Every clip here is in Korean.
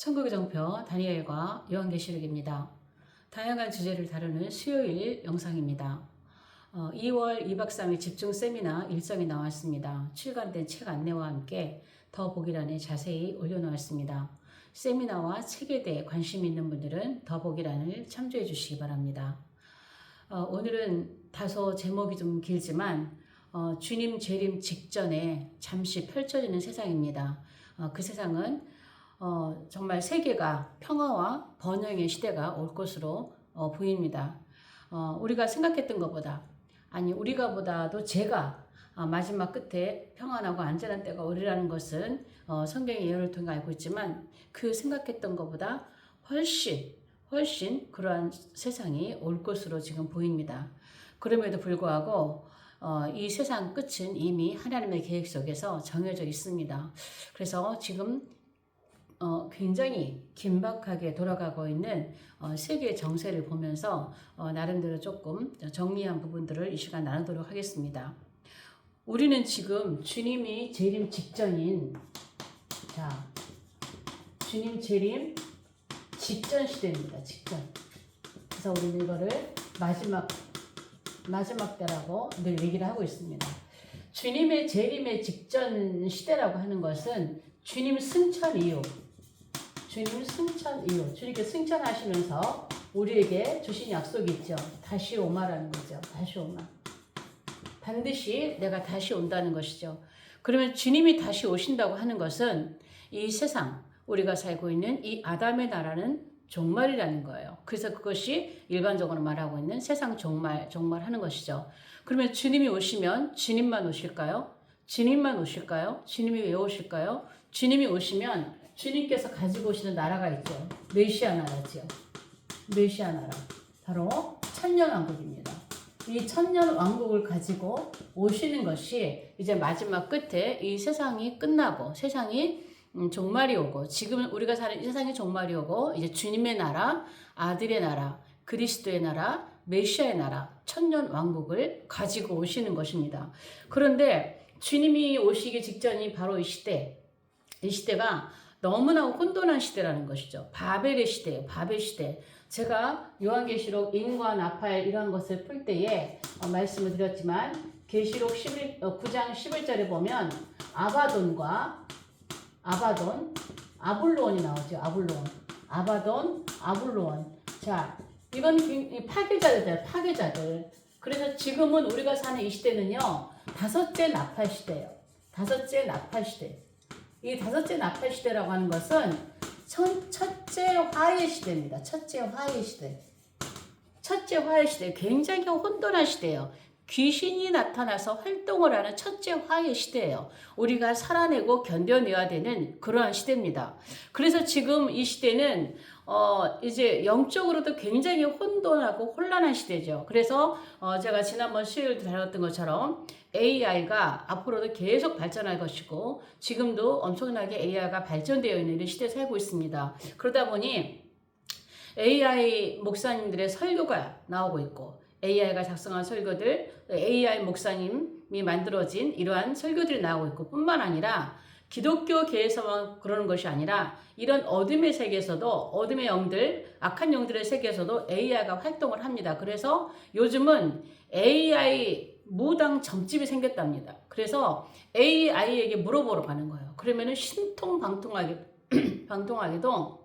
천국의 정표 다니엘과 요한계시록입니다. 다양한 주제를 다루는 수요일 영상입니다. 어, 2월 2박 3일 집중 세미나 일정이 나왔습니다. 출간된 책 안내와 함께 더 보기란에 자세히 올려놓았습니다. 세미나와 책에 대해 관심 있는 분들은 더 보기란을 참조해 주시기 바랍니다. 어, 오늘은 다소 제목이 좀 길지만 어, 주님 재림 직전에 잠시 펼쳐지는 세상입니다. 어, 그 세상은 어, 정말 세계가 평화와 번영의 시대가 올 것으로 어, 보입니다. 어, 우리가 생각했던 것보다 아니 우리가 보다도 제가 아, 마지막 끝에 평안하고 안전한 때가 오리라는 것은 어, 성경의 예언을 통해 알고 있지만 그 생각했던 것보다 훨씬 훨씬 그러한 세상이 올 것으로 지금 보입니다. 그럼에도 불구하고 어, 이 세상 끝은 이미 하나님의 계획 속에서 정해져 있습니다. 그래서 지금 어, 굉장히 긴박하게 돌아가고 있는 어, 세계 정세를 보면서 어, 나름대로 조금 정리한 부분들을 이 시간 나누도록 하겠습니다. 우리는 지금 주님이 재림 직전인 자 주님 재림 직전 시대입니다. 직전. 그래서 우리는 이거를 마지막 마지막 때라고 늘 얘기를 하고 있습니다. 주님의 재림의 직전 시대라고 하는 것은 주님 승천 이후 주님 승천 이후 주님께 승천하시면서 우리에게 주신 약속이 있죠. 다시 오마라는 거죠. 다시 오마. 반드시 내가 다시 온다는 것이죠. 그러면 주님이 다시 오신다고 하는 것은 이 세상 우리가 살고 있는 이 아담의 나라는 종말이라는 거예요. 그래서 그것이 일반적으로 말하고 있는 세상 종말, 종말 하는 것이죠. 그러면 주님이 오시면 주님만 오실까요? 주님만 오실까요? 주님이 왜 오실까요? 주님이 오시면 주님께서 가지고 오시는 나라가 있죠. 메시아 나라죠. 메시아 나라. 바로 천년 왕국입니다. 이 천년 왕국을 가지고 오시는 것이 이제 마지막 끝에 이 세상이 끝나고 세상이 음, 종말이 오고 지금 우리가 사는 이 세상이 종말이 오고 이제 주님의 나라, 아들의 나라, 그리스도의 나라, 메시아의 나라, 천년 왕국을 가지고 오시는 것입니다. 그런데 주님이 오시기 직전이 바로 이 시대, 이 시대가 너무나 혼돈한 시대라는 것이죠. 바벨의 시대예요. 바벨 시대. 제가 요한계시록 인과 나팔 이런 것을 풀 때에 어, 말씀을 드렸지만 계시록 11, 어, 9장 11절에 보면 아바돈과 아바돈, 아블로원이 나오죠. 아블로원. 아바돈, 아블로원. 자, 이건 굉- 파괴자들, 파괴자들. 그래서 지금은 우리가 사는 이 시대는요, 다섯째 나팔 시대예요. 다섯째 나팔 시대. 이 다섯째 나팔 시대라고 하는 것은 첫, 첫째 화해 시대입니다. 첫째 화해 시대. 첫째 화해 시대. 굉장히 혼돈한 시대예요. 귀신이 나타나서 활동을 하는 첫째 화해 시대예요. 우리가 살아내고 견뎌내야 되는 그러한 시대입니다. 그래서 지금 이 시대는 어 이제 영적으로도 굉장히 혼돈하고 혼란한 시대죠. 그래서 어 제가 지난번 수요일도 다뤘던 것처럼 AI가 앞으로도 계속 발전할 것이고 지금도 엄청나게 AI가 발전되어 있는 이런 시대에 살고 있습니다. 그러다 보니 AI 목사님들의 설교가 나오고 있고 AI가 작성한 설교들, AI 목사님이 만들어진 이러한 설교들이 나오고 있고 뿐만 아니라 기독교계에서만 그러는 것이 아니라 이런 어둠의 세계에서도 어둠의 영들, 악한 영들의 세계에서도 AI가 활동을 합니다. 그래서 요즘은 AI 무당 점집이 생겼답니다. 그래서 AI에게 물어보러 가는 거예요. 그러면은 신통방통하게 방통하게도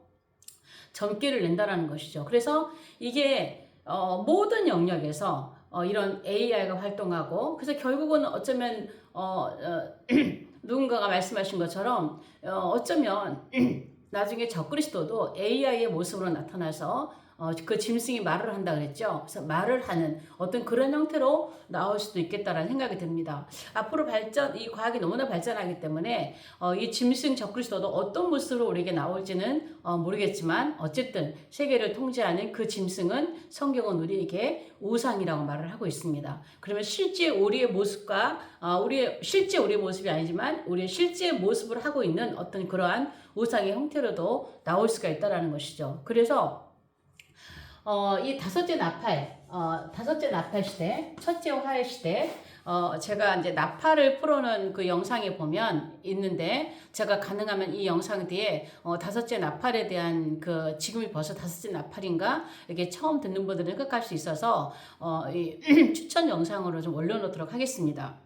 점괘를 낸다라는 것이죠. 그래서 이게 어, 모든 영역에서 어, 이런 AI가 활동하고 그래서 결국은 어쩌면 어, 어, 누군가가 말씀하신 것처럼 어, 어쩌면 나중에 적그리스도도 AI의 모습으로 나타나서 어, 그 짐승이 말을 한다 그랬죠. 그래서 말을 하는 어떤 그런 형태로 나올 수도 있겠다라는 생각이 듭니다. 앞으로 발전, 이 과학이 너무나 발전하기 때문에 어, 이 짐승 적그리스도도 어떤 모습으로 우리에게 나올지는 어, 모르겠지만 어쨌든 세계를 통제하는 그 짐승은 성경은 우리에게 우상이라고 말을 하고 있습니다. 그러면 실제 우리의 모습과 어, 우리의 실제 우리의 모습이 아니지만 우리의 실제 모습을 하고 있는 어떤 그러한 우상의 형태로도 나올 수가 있다라는 것이죠. 그래서 어, 이 다섯째 나팔, 어, 다섯째 나팔 시대, 첫째 화해 시대, 어, 제가 이제 나팔을 풀어놓은 그 영상에 보면 있는데, 제가 가능하면 이 영상 뒤에 어, 다섯째 나팔에 대한 그 지금이 벌써 다섯째 나팔인가? 이렇게 처음 듣는 분들은 수 있어서 어, 이 추천 영상으로 좀 올려놓도록 하겠습니다.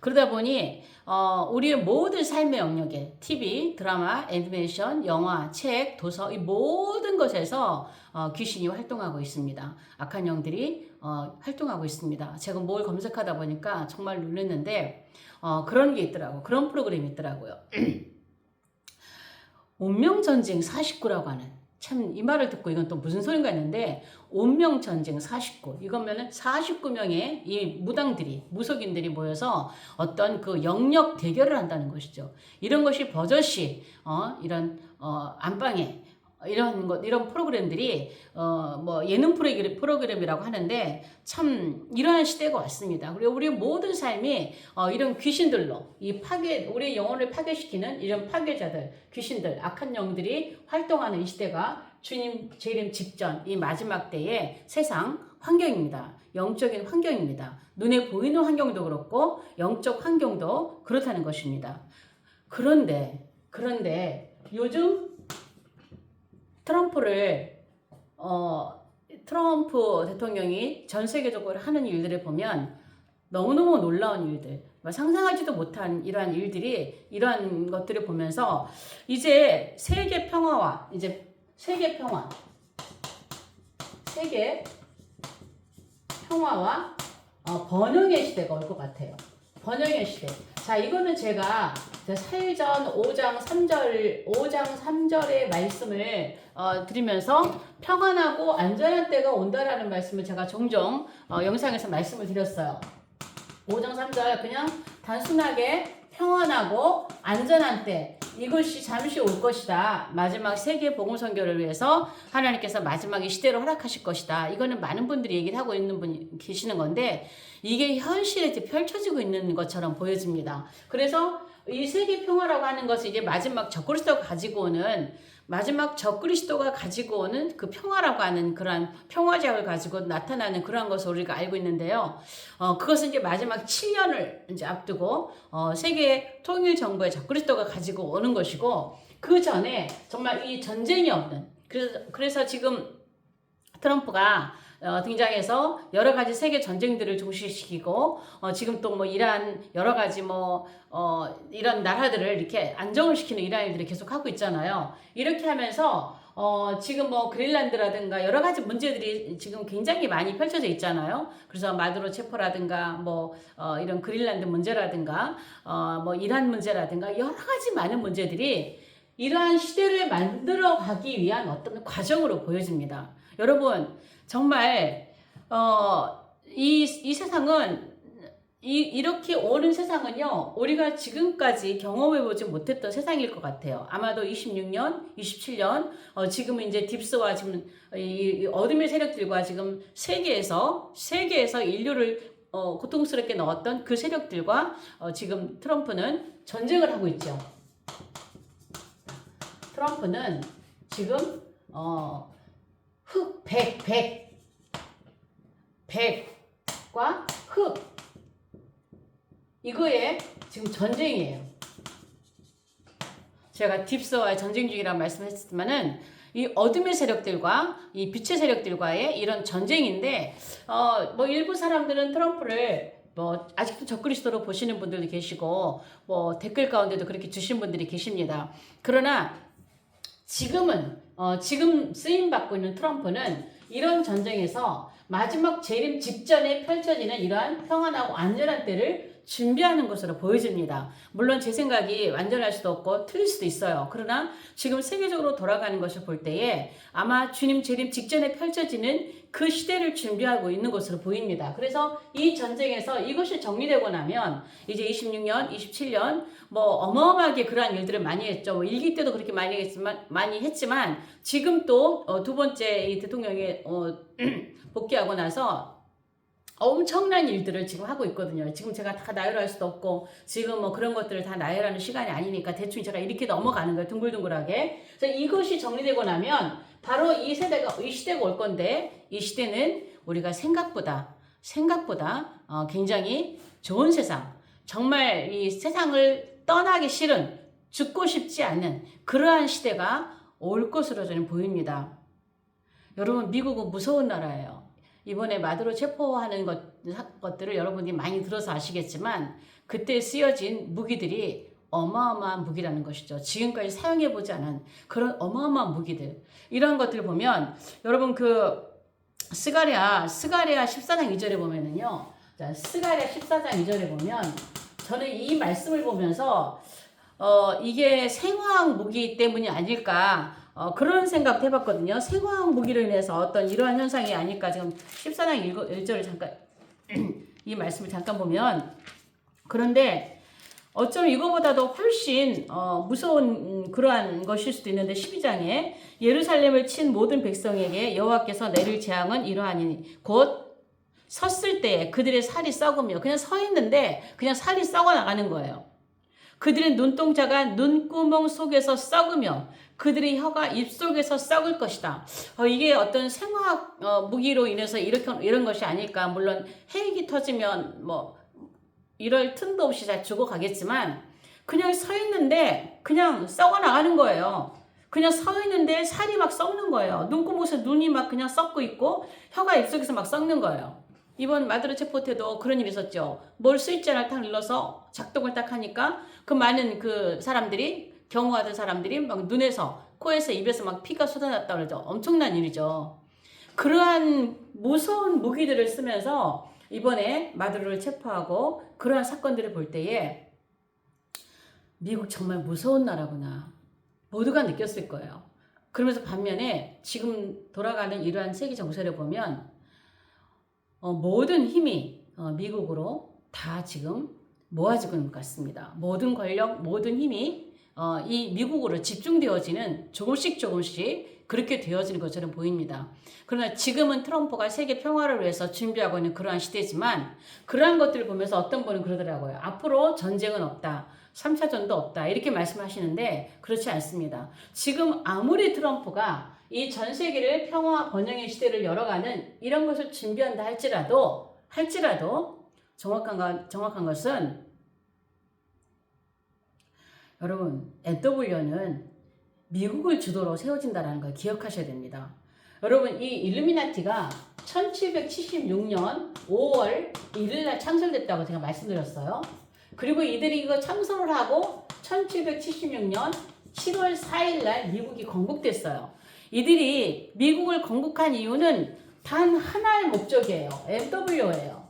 그러다 보니 어, 우리의 모든 삶의 영역에 TV, 드라마, 애니메이션, 영화, 책, 도서 이 모든 것에서 어, 귀신이 활동하고 있습니다. 악한 영들이 어, 활동하고 있습니다. 제가 뭘 검색하다 보니까 정말 놀랐는데 어, 그런 게 있더라고. 그런 프로그램이 있더라고요. 운명전쟁 49라고 하는 참 이 말을 듣고 이건 또 무슨 소린가 했는데 운명전쟁 49 이거면은 49명의 이 무당들이 무속인들이 모여서 어떤 그 영역 대결을 한다는 것이죠. 이런 것이 버젓이 어 이런 어 안방에 이런 것 이런 프로그램들이 어 뭐 예능 프로그램 프로그램이라고 하는데 참 이러한 시대가 왔습니다. 그리고 우리 모든 삶이 어 이런 귀신들로 이 파괴 우리 영혼을 파괴시키는 이런 파괴자들 귀신들 악한 영들이 활동하는 이 시대가 주님 재림 직전 이 마지막 때의 세상 환경입니다. 영적인 환경입니다. 눈에 보이는 환경도 그렇고 영적 환경도 그렇다는 것입니다. 그런데 그런데 요즘 트럼프를 어 트럼프 대통령이 전 세계적으로 하는 일들을 보면 너무너무 놀라운 일들, 뭐 상상하지도 못한 이러한 일들이 이러한 것들을 보면서 이제 세계 평화와 이제 세계 평화, 세계 평화와 어, 번영의 시대가 올 것 같아요. 번영의 시대. 자, 이거는 제가 사일전 5장 3절, 5장 3절의 말씀을 어, 드리면서 평안하고 안전한 때가 온다라는 말씀을 제가 종종 어, 영상에서 말씀을 드렸어요. 5장 3절 그냥 단순하게 평안하고 안전한 때 이것이 잠시 올 것이다. 마지막 세계 복음 선교를 위해서 하나님께서 마지막에 시대로 허락하실 것이다. 이거는 많은 분들이 얘기를 하고 있는 분이 계시는 건데 이게 현실에 이제 펼쳐지고 있는 것처럼 보여집니다. 그래서 이 세계 평화라고 하는 것은 이제 마지막 적그리스도가 가지고 오는 마지막 적그리스도가 가지고 오는 그 평화라고 하는 그러한 평화제를 가지고 나타나는 그러한 것을 우리가 알고 있는데요. 어, 그것은 이제 마지막 7년을 이제 앞두고 어, 세계 통일 정부의 적그리스도가 가지고 오는 것이고 그 전에 정말 이 전쟁이 없는 그래서 그래서 지금 트럼프가 어, 등장해서 여러 가지 세계 전쟁들을 종식시키고 어, 지금 또 뭐 이란 여러 가지 뭐 어, 이런 나라들을 이렇게 안정을 시키는 이란 일들을 계속 하고 있잖아요. 이렇게 하면서 어, 지금 뭐 그린란드라든가 여러 가지 문제들이 지금 굉장히 많이 펼쳐져 있잖아요. 그래서 마두로 체포라든가 뭐 어, 이런 그린란드 문제라든가 어, 뭐 이란 문제라든가 여러 가지 많은 문제들이 이러한 시대를 만들어 가기 위한 어떤 과정으로 보여집니다. 여러분 정말 어, 이, 이 세상은 이, 이렇게 오는 세상은요, 우리가 지금까지 경험해보지 못했던 세상일 것 같아요. 아마도 26년, 27년, 어, 지금은 이제 딥스와 지금 이, 이 어둠의 세력들과 지금 세계에서, 세계에서 인류를 어, 고통스럽게 넣었던 그 세력들과 어, 지금 트럼프는 전쟁을 하고 있죠. 트럼프는 지금, 어, 흑, 백, 백, 백과 흑, 이거에 지금 전쟁이에요. 제가 딥스와의 전쟁 중이라고 말씀했지만은 이 어둠의 세력들과 이 빛의 세력들과의 이런 전쟁인데 어 뭐 일부 사람들은 트럼프를 뭐 아직도 적그리스도로 보시는 분들도 계시고 뭐 댓글 가운데도 그렇게 주신 분들이 계십니다. 그러나 지금은 어 지금 쓰임 받고 있는 트럼프는 이런 전쟁에서 마지막 재림 직전에 펼쳐지는 이러한 평안하고 안전한 때를 준비하는 것으로 보여집니다. 물론 제 생각이 완전할 수도 없고 틀릴 수도 있어요. 그러나 지금 세계적으로 돌아가는 것을 볼 때에 아마 주님 재림 직전에 펼쳐지는 그 시대를 준비하고 있는 것으로 보입니다. 그래서 이 전쟁에서 이것이 정리되고 나면 이제 26년, 27년 뭐 어마어마하게 그러한 일들을 많이 했죠. 뭐 일기 때도 그렇게 많이 했지만 많이 했지만 지금 또두 번째 이 대통령이 어, 복귀하고 나서 엄청난 일들을 지금 하고 있거든요. 지금 제가 다 나열할 수도 없고 지금 뭐 그런 것들을 다 나열하는 시간이 아니니까 대충 제가 이렇게 넘어가는 거예요. 둥글둥글하게. 그래서 이것이 정리되고 나면 바로 이 세대가 이 시대가 올 건데 이 시대는 우리가 생각보다 생각보다 어, 굉장히 좋은 세상, 정말 이 세상을 떠나기 싫은 죽고 싶지 않는 그러한 시대가 올 것으로 저는 보입니다. 여러분 미국은 무서운 나라예요. 이번에 마드로 체포하는 것, 것들을 여러분이 많이 들어서 아시겠지만 그때 쓰여진 무기들이 어마어마한 무기라는 것이죠. 지금까지 사용해보지 않은 그런 어마어마한 무기들. 이런 것들을 보면 여러분 그 스가랴, 스가랴 14장 2절에 보면은요. 자, 스가랴 14장 2절에 보면 저는 이 말씀을 보면서 어, 이게 생화학 무기 때문이 아닐까 어, 그런 생각도 해봤거든요. 생화학 무기로 인해서 어떤 이러한 현상이 아닐까 지금 14장 1절을 잠깐 이 말씀을 잠깐 보면 그런데 어쩜 이거보다도 훨씬 어, 무서운 음, 그러한 것일 수도 있는데 12장에 예루살렘을 친 모든 백성에게 여호와께서 내릴 재앙은 이러하니 곧 섰을 때 그들의 살이 썩으며 그냥 서 있는데 그냥 살이 썩어 나가는 거예요. 그들의 눈동자가 눈구멍 속에서 썩으며 그들의 혀가 입 속에서 썩을 것이다. 어, 이게 어떤 생화학 어, 무기로 인해서 이렇게 이런 것이 아닐까. 물론 핵이 터지면 뭐 이럴 틈도 없이 잘 죽어가겠지만 그냥 서 있는데 그냥 썩어 나가는 거예요. 그냥 서 있는데 살이 막 썩는 거예요. 눈구멍에서 눈이 막 그냥 썩고 있고 혀가 입속에서 막 썩는 거예요. 이번 마드로 체포 때도 그런 일이 있었죠. 뭘 스위치를 딱 눌러서 작동을 딱 하니까 그 많은 그 사람들이 경호하던 사람들이 막 눈에서 코에서 입에서 막 피가 쏟아났다 그러죠. 엄청난 일이죠. 그러한 무서운 무기들을 쓰면서 이번에 마두로를 체포하고 그러한 사건들을 볼 때에 미국 정말 무서운 나라구나. 모두가 느꼈을 거예요. 그러면서 반면에 지금 돌아가는 이러한 세계 정세를 보면 어, 모든 힘이 어, 미국으로 다 지금 모아지고 있는 것 같습니다. 모든 권력, 모든 힘이 어, 이 미국으로 집중되어지는 조금씩 조금씩 그렇게 되어지는 것처럼 보입니다. 그러나 지금은 트럼프가 세계 평화를 위해서 준비하고 있는 그러한 시대지만 그러한 것들을 보면서 어떤 분은 그러더라고요. 앞으로 전쟁은 없다. 3차전도 없다. 이렇게 말씀하시는데 그렇지 않습니다. 지금 아무리 트럼프가 이 전 세계를 평화 번영의 시대를 열어가는 이런 것을 준비한다 할지라도 할지라도 정확한 것, 정확한 것은 여러분 NW는 미국을 주도로 세워진다는 걸 기억하셔야 됩니다. 여러분 이 일루미나티가 1776년 5월 1일날 창설됐다고 제가 말씀드렸어요. 그리고 이들이 이거 창설을 하고 1776년 7월 4일날 미국이 건국됐어요. 이들이 미국을 건국한 이유는 단 하나의 목적이에요. NW예요.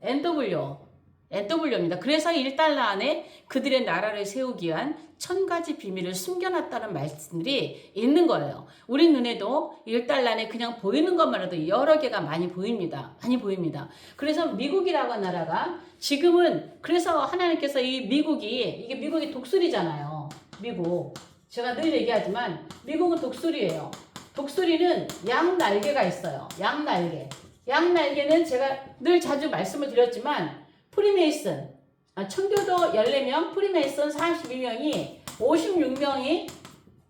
NW. NW입니다. 그래서 1달러 안에 그들의 나라를 세우기 위한 천 가지 비밀을 숨겨놨다는 말씀들이 있는 거예요. 우리 눈에도 1달러 안에 그냥 보이는 것만으로도 여러 개가 많이 보입니다. 많이 보입니다. 그래서 미국이라고 하는 나라가 지금은 그래서 하나님께서 이 미국이 이게 미국이 독수리잖아요. 미국. 제가 늘 얘기하지만 미국은 독수리예요. 독수리는 양 날개가 있어요. 양 날개. 양 날개는 제가 늘 자주 말씀을 드렸지만 프리메이슨 아, 청교도 14명, 프리메이슨 42명이 56명이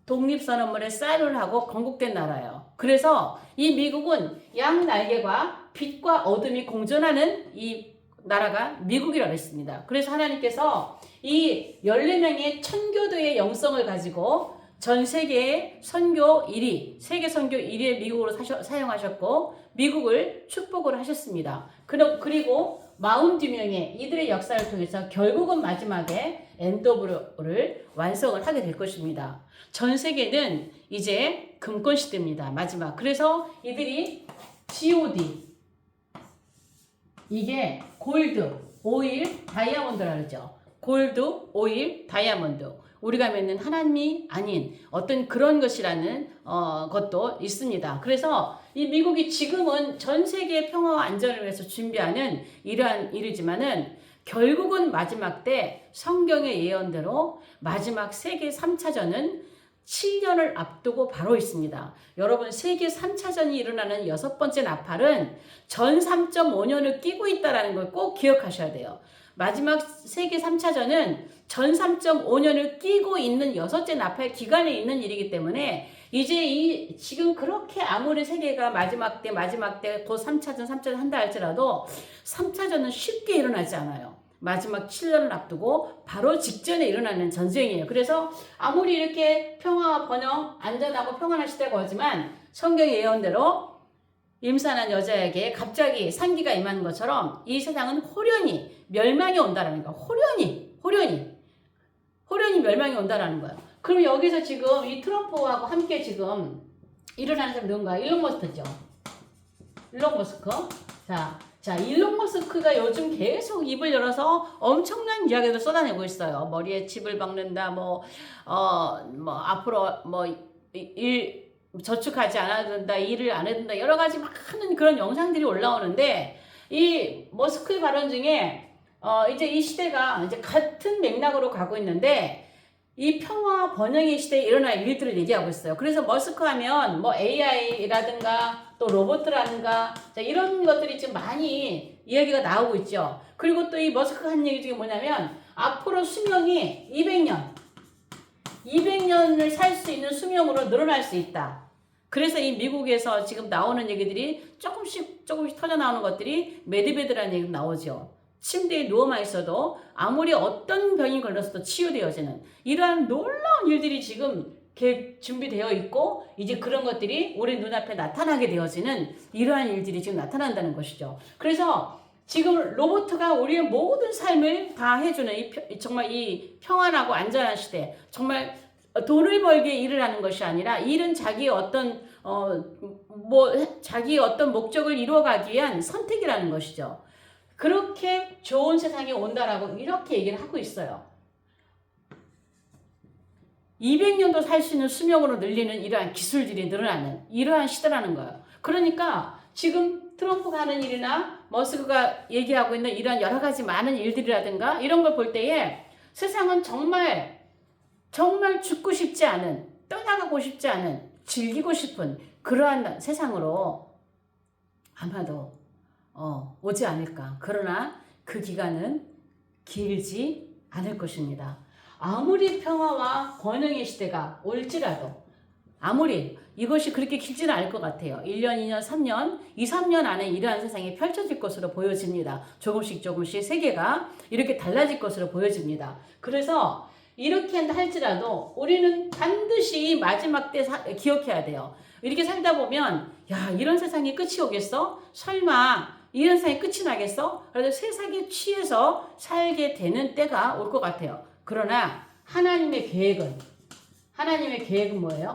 독립선언문에 사인을 하고 건국된 나라예요. 그래서 이 미국은 양 날개과 빛과 어둠이 공존하는 이 나라가 미국이라고 했습니다. 그래서 하나님께서 이 14명의 천교도의 영성을 가지고 전 세계의 선교 1위, 세계 선교 1위의 미국으로 사셔, 사용하셨고 미국을 축복을 하셨습니다. 그리고 42명의 이들의 역사를 통해서 결국은 마지막에 NW를 완성을 하게 될 것입니다. 전 세계는 이제 금권 시대입니다. 마지막. 그래서 이들이 GOD 이게 골드, 오일, 다이아몬드라 그러죠. 골드, 오일, 다이아몬드. 우리가 믿는 하나님이 아닌 어떤 그런 것이라는 어, 것도 있습니다. 그래서 이 미국이 지금은 전 세계 평화와 안전을 위해서 준비하는 이러한 일이지만은 결국은 마지막 때 성경의 예언대로 마지막 세계 3차전은 7년을 앞두고 바로 있습니다. 여러분 세계 3차전이 일어나는 여섯 번째 나팔은 전 3.5년을 끼고 있다는 걸 꼭 기억하셔야 돼요. 마지막 세계 3차전은 전 3.5년을 끼고 있는 여섯째 나팔 기간에 있는 일이기 때문에 이제 이 지금 그렇게 아무리 세계가 마지막 때 마지막 때 곧 3차전 3차전 한다 할지라도 3차전은 쉽게 일어나지 않아요. 마지막 7년을 앞두고 바로 직전에 일어나는 전쟁이에요. 그래서 아무리 이렇게 평화와 번영, 안전하고 평안한 시대가 오지만 성경 예언대로 임산한 여자에게 갑자기 산기가 임하는 것처럼 이 세상은 호련히 멸망이 온다라는 거야. 호련히, 호련히, 호련히 멸망이 온다라는 거야. 그럼 여기서 지금 이 트럼프하고 함께 지금 일어나는 사람 누군가? 일론 머스크죠. 일론 머스크. 자, 자, 일론 머스크가 요즘 계속 입을 열어서 엄청난 이야기를 쏟아내고 있어요. 머리에 칩을 박는다, 뭐, 어, 뭐, 앞으로, 뭐, 이- 일, 저축하지 않아도 된다, 일을 안 해도 된다, 여러 가지 많은 그런 영상들이 올라오는데, 이 머스크의 발언 중에, 어, 이제 이 시대가 이제 같은 맥락으로 가고 있는데, 이 평화 번영의 시대에 일어날 일들을 얘기하고 있어요. 그래서 머스크 하면 뭐 AI라든가 또 로봇이라든가 자, 이런 것들이 지금 많이 이야기가 나오고 있죠. 그리고 또 이 머스크가 한 얘기 중에 뭐냐면 앞으로 수명이 200년, 200년을 살 수 있는 수명으로 늘어날 수 있다. 그래서 이 미국에서 지금 나오는 얘기들이 조금씩 조금씩 터져 나오는 것들이 메드베드라는 얘기가 나오죠. 침대에 누워만 있어도 아무리 어떤 병이 걸렸어도 치유되어지는 이러한 놀라운 일들이 지금 준비되어 있고 이제 그런 것들이 우리 눈앞에 나타나게 되어지는 이러한 일들이 지금 나타난다는 것이죠. 그래서 지금 로봇가 우리의 모든 삶을 다 해주는 이 펴- 정말 이 평안하고 안전한 시대 정말 돈을 벌게 일을 하는 것이 아니라 일은 자기의 어떤 어 뭐 자기의 어떤 목적을 이루어가기 위한 선택이라는 것이죠. 그렇게 좋은 세상이 온다라고 이렇게 얘기를 하고 있어요. 200년도 살 수 있는 수명으로 늘리는 이러한 기술들이 늘어나는 이러한 시대라는 거예요. 그러니까 지금 트럼프가 하는 일이나 머스크가 얘기하고 있는 이러한 여러 가지 많은 일들이라든가 이런 걸 볼 때에 세상은 정말 정말 죽고 싶지 않은 떠나가고 싶지 않은 즐기고 싶은 그러한 세상으로 아마도 어, 오지 않을까. 그러나 그 기간은 길지 않을 것입니다. 아무리 평화와 번영의 시대가 올지라도 아무리 이것이 그렇게 길지는 않을 것 같아요. 1년, 2년, 3년, 2, 3년 안에 이러한 세상이 펼쳐질 것으로 보여집니다. 조금씩 조금씩 세계가 이렇게 달라질 것으로 보여집니다. 그래서 이렇게 한다 할지라도 우리는 반드시 마지막 때 사- 기억해야 돼요. 이렇게 살다 보면 야 이런 세상이 끝이 오겠어? 설마 이런 세상이 끝이 나겠어? 그래서 세상에 취해서 살게 되는 때가 올 것 같아요. 그러나 하나님의 계획은 하나님의 계획은 뭐예요?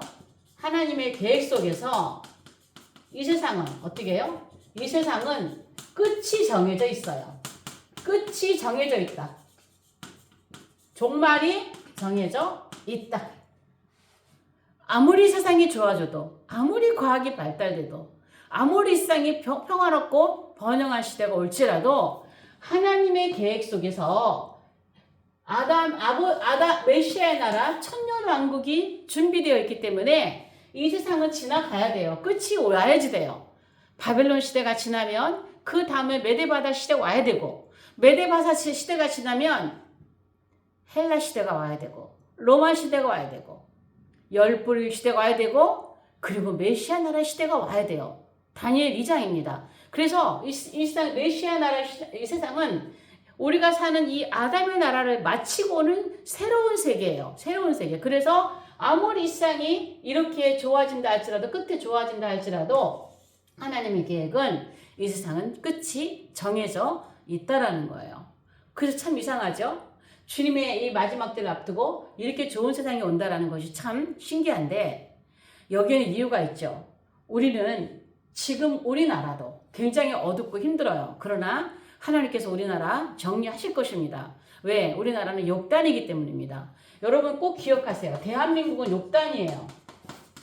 하나님의 계획 속에서 이 세상은 어떻게 해요? 이 세상은 끝이 정해져 있어요. 끝이 정해져 있다. 종말이 정해져 있다. 아무리 세상이 좋아져도, 아무리 과학이 발달돼도, 아무리 세상이 평- 평화롭고 번영한 시대가 올지라도 하나님의 계획 속에서 아담 아버 아다 메시아의 나라 천년 왕국이 준비되어 있기 때문에 이 세상은 지나가야 돼요. 끝이 와야지 돼요. 바벨론 시대가 지나면 그 다음에 메데바다 시대가 와야 되고 메데바사 시- 시대가 지나면 헬라 시대가 와야 되고 로마 시대가 와야 되고 열불 시대가 와야 되고 그리고 메시아 나라 시대가 와야 돼요. 다니엘 2장입니다. 그래서 이, 이 세상 메시아 나라 시, 이 세상은 우리가 사는 이 아담의 나라를 마치고는 새로운 세계예요. 새로운 세계. 그래서 아무리 이 세상이 이렇게 좋아진다 할지라도 끝에 좋아진다 할지라도 하나님의 계획은 이 세상은 끝이 정해져 있다라는 거예요. 그래서 참 이상하죠? 주님의 이 마지막 때를 앞두고 이렇게 좋은 세상이 온다라는 것이 참 신기한데 여기에는 이유가 있죠. 우리는 지금 우리나라도 굉장히 어둡고 힘들어요. 그러나 하나님께서 우리나라 정리하실 것입니다. 왜? 우리나라는 욕단이기 때문입니다. 여러분 꼭 기억하세요. 대한민국은 욕단이에요.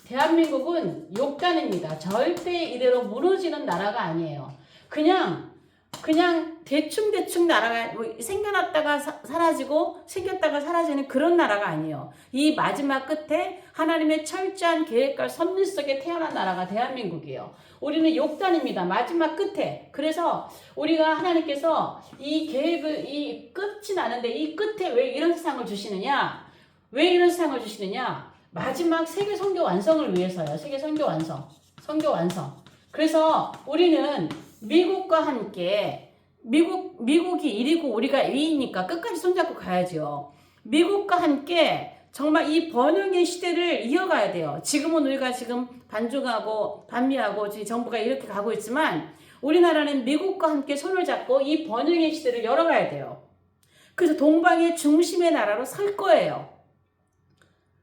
대한민국은 욕단입니다. 절대 이대로 무너지는 나라가 아니에요. 그냥 그냥 대충대충 나라가 뭐 생겨났다가 사, 사라지고 생겼다가 사라지는 그런 나라가 아니에요. 이 마지막 끝에 하나님의 철저한 계획과 섭리 속에 태어난 나라가 대한민국이에요. 우리는 욕단입니다. 마지막 끝에. 그래서 우리가 하나님께서 이 계획을 이 끝이 나는데 이 끝에 왜 이런 세상을 주시느냐? 왜 이런 세상을 주시느냐? 마지막 세계 선교 완성을 위해서요. 세계 선교 완성. 선교 완성. 그래서 우리는 미국과 함께 미국 미국이 1위고 우리가 2위니까 끝까지 손잡고 가야죠. 미국과 함께 정말 이 번영의 시대를 이어가야 돼요. 지금은 우리가 지금 반중하고 반미하고 정부가 이렇게 가고 있지만 우리나라는 미국과 함께 손을 잡고 이 번영의 시대를 열어가야 돼요. 그래서 동방의 중심의 나라로 설 거예요.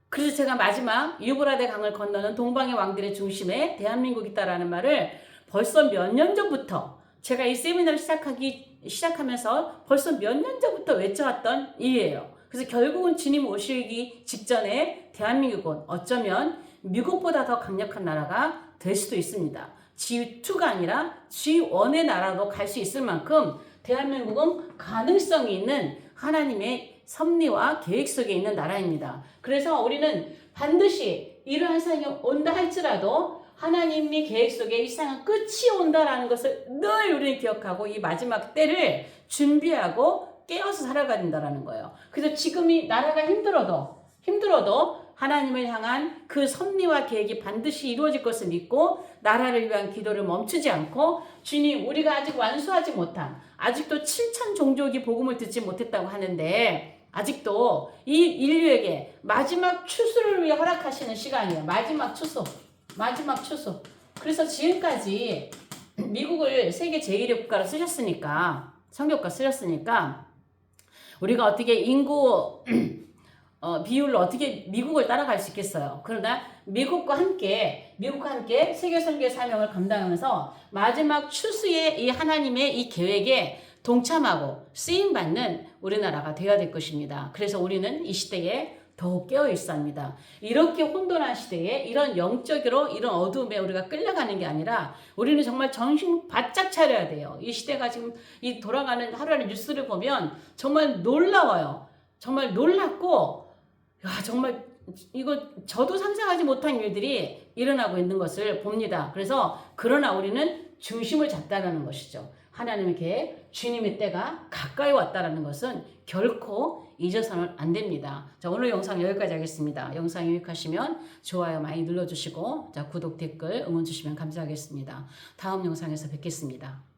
그래서 제가 마지막 유브라데 강을 건너는 동방의 왕들의 중심에 대한민국이 있다라는 말을 벌써 몇 년 전부터 제가 이 세미나를 시작하기 시작하면서 벌써 몇 년 전부터 외쳐왔던 일이에요. 그래서 결국은 주님 오시기 직전에 대한민국은 어쩌면 미국보다 더 강력한 나라가 될 수도 있습니다. G2가 아니라 G1의 나라로 갈 수 있을 만큼 대한민국은 가능성이 있는 하나님의 섭리와 계획 속에 있는 나라입니다. 그래서 우리는 반드시 이러한 상이 온다 할지라도 하나님의 계획 속에 이 세상은 끝이 온다라는 것을 늘 우리는 기억하고 이 마지막 때를 준비하고 깨어서 살아가야 된다라는 거예요. 그래서 지금이 나라가 힘들어도 힘들어도 하나님을 향한 그 섭리와 계획이 반드시 이루어질 것을 믿고 나라를 위한 기도를 멈추지 않고 주님 우리가 아직 완수하지 못한 아직도 7천 종족이 복음을 듣지 못했다고 하는데 아직도 이 인류에게 마지막 추수를 위해 허락하시는 시간이에요. 마지막 추수. 마지막 추수. 그래서 지금까지 미국을 세계 제1의 국가로 쓰셨으니까 성교과 쓰셨으니까 우리가 어떻게 인구 어, 비율로 어떻게 미국을 따라갈 수 있겠어요. 그러나 미국과 함께 미국과 함께 세계 선교의 사명을 감당하면서 마지막 추수의 이 하나님의 이 계획에 동참하고 쓰임 받는 우리나라가 되어야 될 것입니다. 그래서 우리는 이 시대에 더욱 깨어 있어야 합니다. 이렇게 혼돈한 시대에 이런 영적으로 이런 어둠에 우리가 끌려가는 게 아니라 우리는 정말 정신 바짝 차려야 돼요. 이 시대가 지금 이 돌아가는 하루하루 뉴스를 보면 정말 놀라워요. 정말 놀랍고 야 정말 이거 저도 상상하지 못한 일들이 일어나고 있는 것을 봅니다. 그래서 그러나 우리는 중심을 잡다라는 것이죠. 하나님께 주님의 때가 가까이 왔다라는 것은 결코 잊어서는 안 됩니다. 자, 오늘 영상 여기까지 하겠습니다. 영상 유익하시면 좋아요 많이 눌러주시고, 자, 구독, 댓글, 응원 주시면 감사하겠습니다. 다음 영상에서 뵙겠습니다.